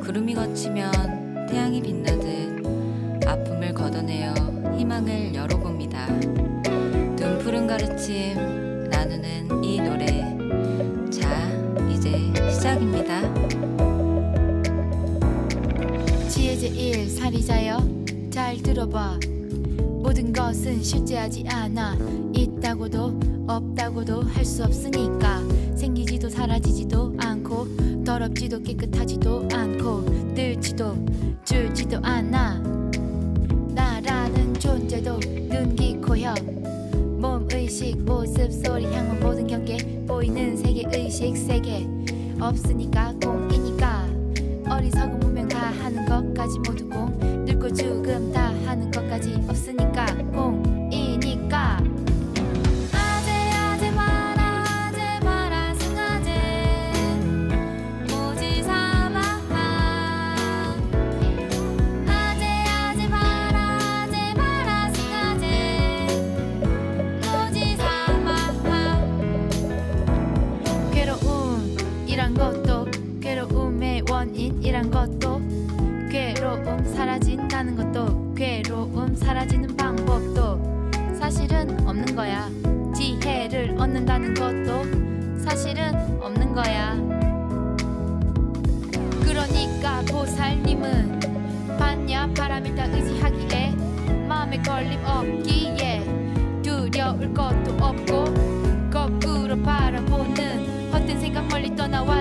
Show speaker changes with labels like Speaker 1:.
Speaker 1: 구름이 걷히면 태양이 빛나듯 아픔을 걷어내어 희망을 열어봅니다. 눈 푸른 가르침 나누는 이 노래. 자, 이제 시작입니다.
Speaker 2: 지혜 제일 살이자여 잘 들어봐 모든 것은 실제하지 않아 있다고도 없다고도 할 수 없으니까 생기 지도 사라지지도 않고 더럽지도 깨끗하지도 않고 늘지도 줄지도 않아. 나라는 존재도 눈, 귀, 코, 혀 몸, 의식, 모습, 소리, 향후 모든 경계 보이는 세계, 의식, 세계. 없으니까 공이니까. 어리석은 문명 다 하는 것까지 모두 사실은 없는 거야. 지혜를 얻는다는 것도 사실은 없는 거야. 그러니까 보살님은 반야 바람일다 의지하기에 마음에 걸림 없기에 두려울 것도 없고 거꾸로 바라보는 헛된 생각 멀리 떠나 완전